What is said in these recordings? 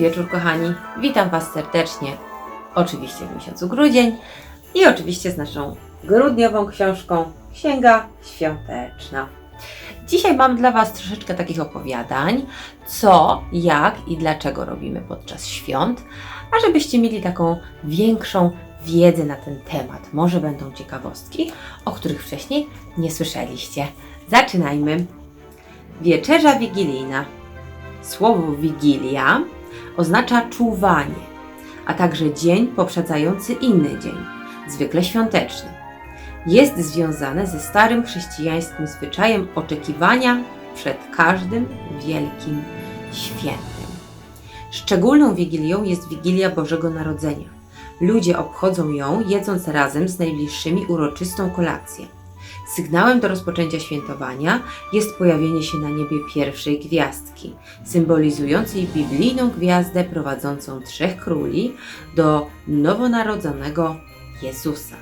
wieczór, kochani. Witam Was serdecznie, oczywiście w miesiącu grudzień i oczywiście z naszą grudniową książką Księga Świąteczna. Dzisiaj mam dla Was troszeczkę takich opowiadań, co, jak i dlaczego robimy podczas świąt, a żebyście mieli taką większą wiedzę na ten temat. Może będą ciekawostki, o których wcześniej nie słyszeliście. Zaczynajmy. Wieczerza wigilijna. Słowo wigilia oznacza czuwanie, a także dzień poprzedzający inny dzień, zwykle świąteczny. Jest związane ze starym chrześcijańskim zwyczajem oczekiwania przed każdym wielkim świętem. Szczególną wigilią jest Wigilia Bożego Narodzenia. Ludzie obchodzą ją, jedząc razem z najbliższymi uroczystą kolację. Sygnałem do rozpoczęcia świętowania jest pojawienie się na niebie pierwszej gwiazdki, symbolizującej biblijną gwiazdę prowadzącą trzech króli do nowonarodzonego Jezusa.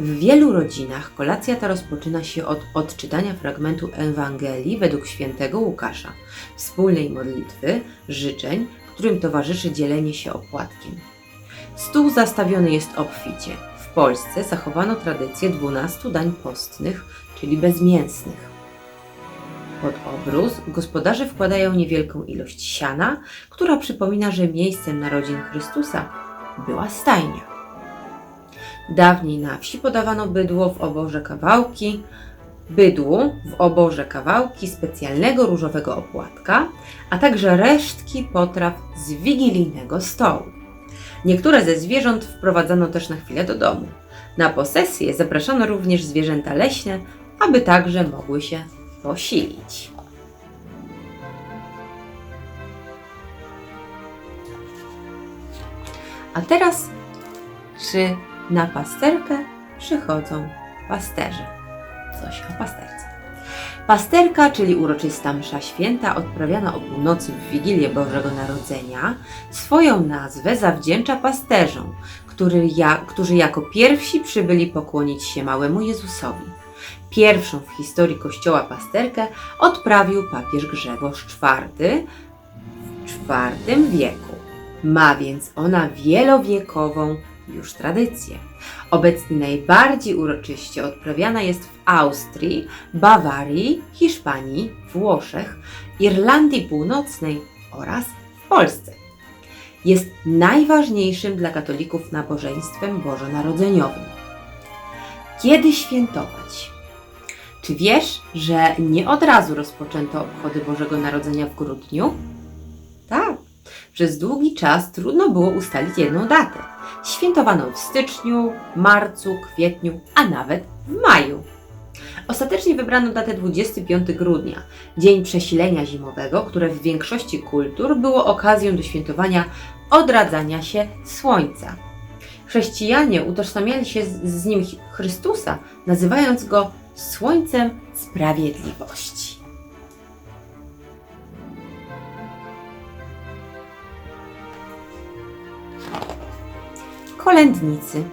W wielu rodzinach kolacja ta rozpoczyna się od odczytania fragmentu Ewangelii według świętego Łukasza, wspólnej modlitwy, życzeń, którym towarzyszy dzielenie się opłatkiem. Stół zastawiony jest obficie. W Polsce zachowano tradycję 12 dań postnych, czyli bezmięsnych. Pod obrus gospodarze wkładają niewielką ilość siana, która przypomina, że miejscem narodzin Chrystusa była stajnia. Dawniej na wsi podawano bydło w oborze kawałki, bydłu w oborze kawałki specjalnego różowego opłatka, a także resztki potraw z wigilijnego stołu. Niektóre ze zwierząt wprowadzano też na chwilę do domu. Na posesję zapraszano również zwierzęta leśne, aby także mogły się posilić. A teraz, czy na pasterkę przychodzą pasterze? Coś o pasterce. Pasterka, czyli uroczysta msza święta, odprawiana o północy w Wigilię Bożego Narodzenia, swoją nazwę zawdzięcza pasterzom, który ja, którzy jako pierwsi przybyli pokłonić się małemu Jezusowi. Pierwszą w historii kościoła pasterkę odprawił papież Grzegorz IV w IV wieku. Ma więc ona wielowiekową już tradycję. Obecnie najbardziej uroczyście odprawiana jest w Austrii, Bawarii, Hiszpanii, Włoszech, Irlandii Północnej oraz w Polsce. Jest najważniejszym dla katolików nabożeństwem bożonarodzeniowym. Kiedy świętować? Czy wiesz, że nie od razu rozpoczęto obchody Bożego Narodzenia w grudniu? Tak. Przez długi czas trudno było ustalić jedną datę. Świętowano w styczniu, marcu, kwietniu, a nawet w maju. Ostatecznie wybrano datę 25 grudnia, dzień przesilenia zimowego, które w większości kultur było okazją do świętowania odradzania się słońca. Chrześcijanie utożsamiali się z, z nim Chrystusa, nazywając go Słońcem Sprawiedliwości. Kolędnicy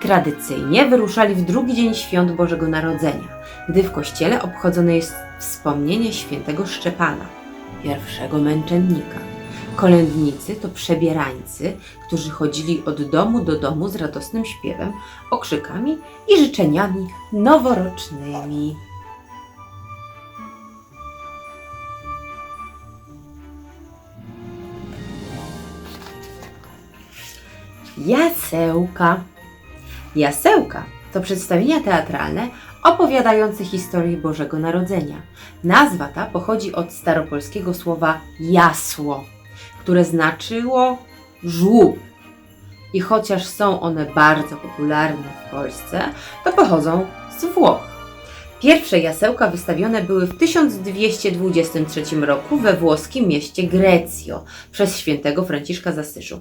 tradycyjnie wyruszali w drugi dzień świąt Bożego Narodzenia, gdy w kościele obchodzone jest wspomnienie świętego Szczepana, pierwszego męczennika. Kolędnicy to przebierańcy, którzy chodzili od domu do domu z radosnym śpiewem, okrzykami i życzeniami noworocznymi. Jasełka. Jasełka to przedstawienia teatralne opowiadające historię Bożego Narodzenia. Nazwa ta pochodzi od staropolskiego słowa jasło, które znaczyło żłób. I chociaż są one bardzo popularne w Polsce, to pochodzą z Włoch. Pierwsze jasełka wystawione były w 1223 roku we włoskim mieście Grecjo przez świętego Franciszka z Asyżu.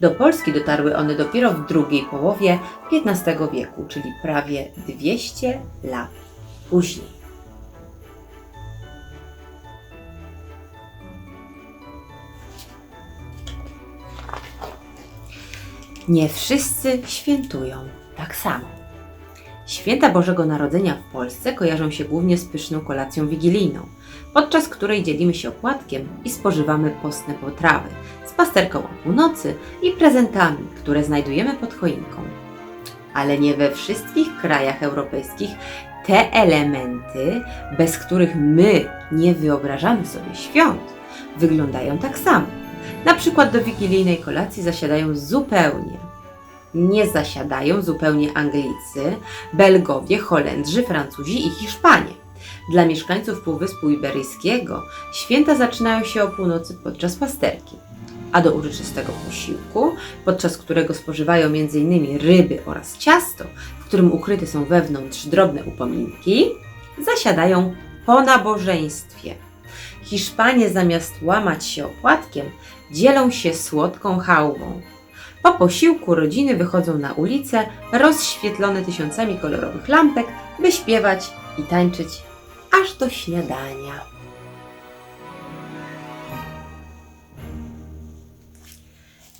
Do Polski dotarły one dopiero w drugiej połowie XV wieku, czyli prawie 200 lat później. Nie wszyscy świętują tak samo. Święta Bożego Narodzenia w Polsce kojarzą się głównie z pyszną kolacją wigilijną. podczas której dzielimy się opłatkiem i spożywamy postne potrawy z pasterką o północy i prezentami, które znajdujemy pod choinką. Ale nie we wszystkich krajach europejskich te elementy, bez których my nie wyobrażamy sobie świąt, wyglądają tak samo. Na przykład do wigilijnej kolacji zasiadają zupełnie. Nie zasiadają zupełnie Anglicy, Belgowie, Holendrzy, Francuzi i Hiszpanie. Dla mieszkańców Półwyspu Iberyjskiego święta zaczynają się o północy podczas pasterki, a do uroczystego posiłku, podczas którego spożywają m.in. ryby oraz ciasto, w którym ukryte są wewnątrz drobne upominki, zasiadają po nabożeństwie. Hiszpanie zamiast łamać się opłatkiem, dzielą się słodką chałwą. Po posiłku rodziny wychodzą na ulice, rozświetlone tysiącami kolorowych lampek, by śpiewać i tańczyć aż do śniadania.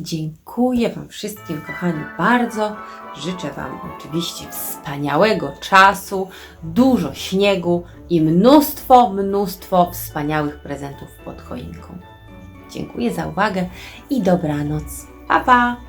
Dziękuję Wam wszystkim, kochani, bardzo. Życzę Wam oczywiście wspaniałego czasu, dużo śniegu i mnóstwo, mnóstwo wspaniałych prezentów pod choinką. Dziękuję za uwagę i dobranoc. Pa, pa!